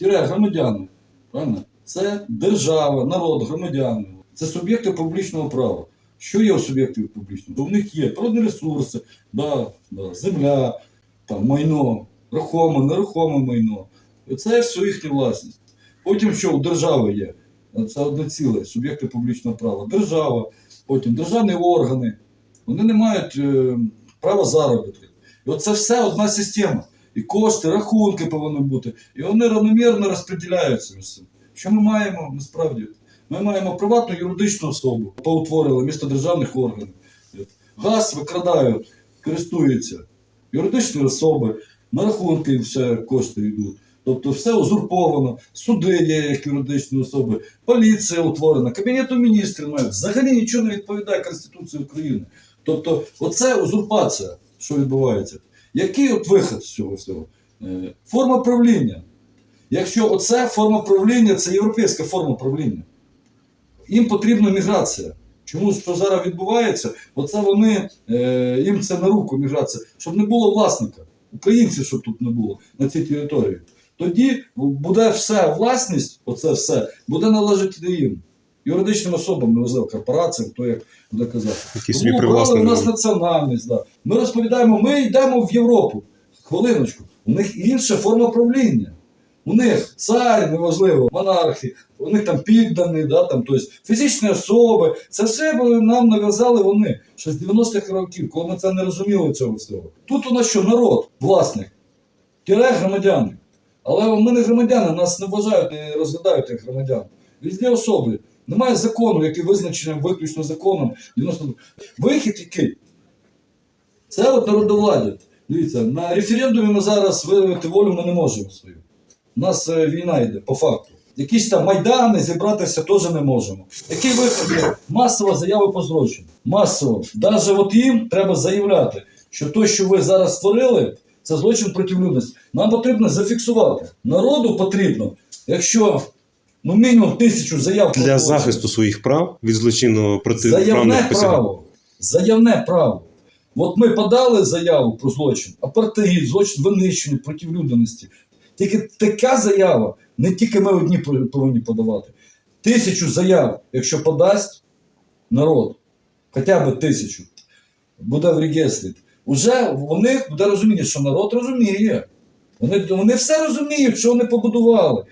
тире громадяни. Правильно? Це держава, народ, громадяни. Це суб'єкти публічного права. Що є у суб'єктів публічного? У них є природні ресурси, да, да, земля, там, майно, рухоме, нерухоме майно. Це все їхня власність. Потім що у держави є? Це одне ціле, суб'єкти публічного права. Держава, потім державні органи. Вони не мають е, права заробітку. І от все одна система. І кошти, рахунки повинні бути. І вони рівномірно розподіляються між цим. Що ми маємо насправді? Ми маємо приватну юридичну особу, поутворили місто державних органів. Газ викрадають, користуються. Юридичні особи, на рахунки все кошти йдуть. Тобто все узурповано, суди є як юридичні особи, поліція утворена, Кабінету міністрів немає. Взагалі нічого не відповідає Конституції України. Тобто, оце узурпація, що відбувається. Який от вихід з цього всього? Е, Форма правління. Якщо оце форма правління, це європейська форма правління. Їм потрібна міграція. Чому що зараз відбувається? Оце вони, е, їм це на руку міграція, щоб не було власника, українців, щоб тут не було на цій території. Тоді буде все власність, оце все, буде належати їм. Юридичним особам, неважливо, корпораціям, хто як буде казати. Які собі привласнили. у нас національність. Да. Ми розповідаємо, ми йдемо в Європу. Хвилиночку. У них інша форма правління. У них цар, неважливо, монархи, у них там піддані, да, там, тобто фізичні особи. Це все нам нав'язали вони ще з 90-х років, коли ми це не розуміли цього всього. Тут у нас що народ, власник, тире громадяни. Але ми не громадяни, нас не вважають, не розглядають як громадян. Різні особи. Немає закону, який визначений виключно законом. 90... Вихід який? Це от народовладдя. Дивіться, на референдумі ми зараз виявити волю ми не можемо свою. У нас е, війна йде, по факту. Якісь там майдани зібратися теж не можемо. Який вихід? Масова заява по злочину. Масово. Навіть от їм треба заявляти, що те, що ви зараз створили, це злочин проти людності. Нам потрібно зафіксувати. Народу потрібно, якщо ну, мінімум тисячу заяв Для злочин. захисту своїх прав від злочинного Заявне протиправних посягань. право. Заявне право. От ми подали заяву про злочин, апартеїд, злочин винищення проти людяності. Тільки така заява, не тільки ми одні повинні подавати. Тисячу заяв, якщо подасть народ, хоча б тисячу, буде в реєстрі. Уже в них буде розуміння, що народ розуміє. Вони, вони все розуміють, що вони побудували.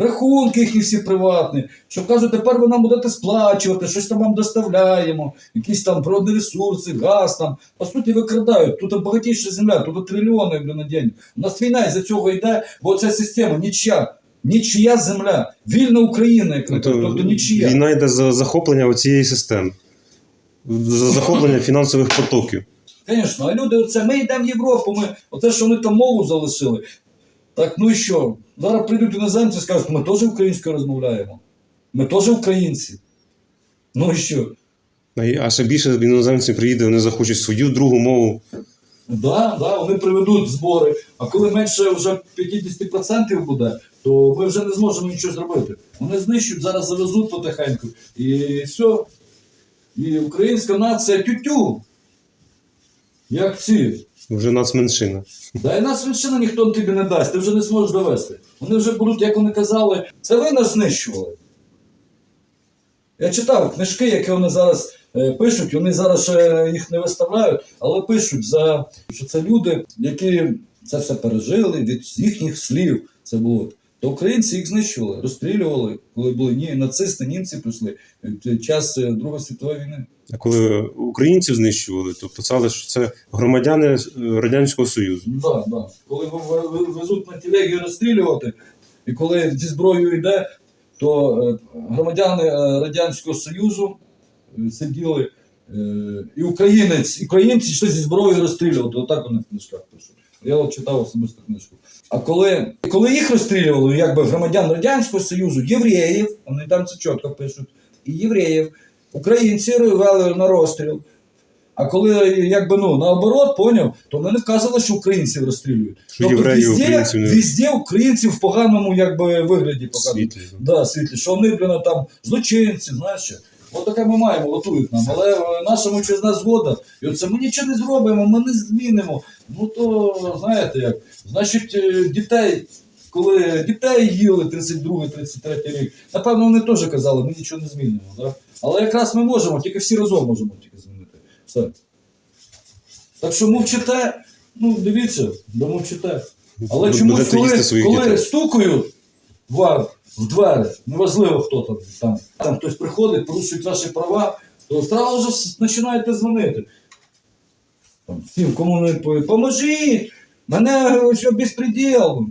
Рахунки їхні всі приватні, що кажуть, тепер ви нам будете сплачувати, щось там вам доставляємо, якісь там природні ресурси, газ там. По суті, викрадають. Тут багатіша земля, тут трильйони на день. У нас війна із-за цього йде, бо ця система нічия. Нічия земля, вільна Україна, яка Тобто, тобто нічия. Війна йде за захоплення цієї системи, за захоплення фінансових потоків. Звісно, а люди, оце ми йдемо в Європу, ми, оце, що вони там мову залишили. Так, ну і що? Зараз прийдуть іноземці і скажуть, ми теж українською розмовляємо. Ми теж українці. Ну і що? А ще більше іноземців приїде, вони захочуть свою другу мову. Да, да, вони приведуть збори. А коли менше вже 50% буде, то ми вже не зможемо нічого зробити. Вони знищують, зараз завезуть потихеньку. І все. І українська нація тютю. Як ці. Вже нацменшина. Да і нас меншина ніхто тобі не дасть, ти вже не зможеш довести. Вони вже будуть, як вони казали, це ви нас знищували. Я читав книжки, які вони зараз е, пишуть, вони зараз ще їх не виставляють, але пишуть, за, що це люди, які це все пережили від їхніх слів. Це було. То українці їх знищували, розстрілювали, коли були ні, нацисти, німці прийшли в час е, Другої світової війни. А коли українців знищували, то писали, що це громадяни е, Радянського Союзу. Да, да. Коли везуть на телегі розстрілювати, і коли зі зброєю йде, то е, громадяни е, Радянського Союзу е, сиділи, е, і українець, і українці йшли зі зброєю розстрілювати. Отак вони в книжках пишуть. Я от читав особисто книжку. А коли, коли їх розстрілювали, якби громадян Радянського Союзу, євреїв, вони там це чітко пишуть, і євреїв, українці вели на розстріл. А коли якби ну наоборот, поняв, то вони не вказували, що українців розстрілюють. Що євреїв, везде, українців не- везде українців в поганому якби вигляді показують. Світлі. Да, світлі, що вони, блін, там злочинці, знаєш. От таке ми маємо, готують нам. Але е, наша мовчазна згода, і оце ми нічого не зробимо, ми не змінимо. Ну то знаєте як, значить, е, дітей коли дітей їли 32-33 рік, напевно, вони теж казали, ми нічого не змінимо. Да? Але якраз ми можемо, тільки всі разом можемо тільки змінити. Все. Так що мовчите, ну дивіться, да мовчите. Але чомусь, коли, коли стукають вам в двері, неважливо хто там, там, там хтось приходить, порушують ваші права, то одразу ж починаєте дзвонити. Там, всім, кому не відповідь, поможіть! Мене що безпреділ.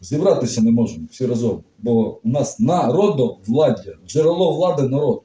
Зібратися не можемо всі разом. Бо у нас народовладдя, джерело влади народ.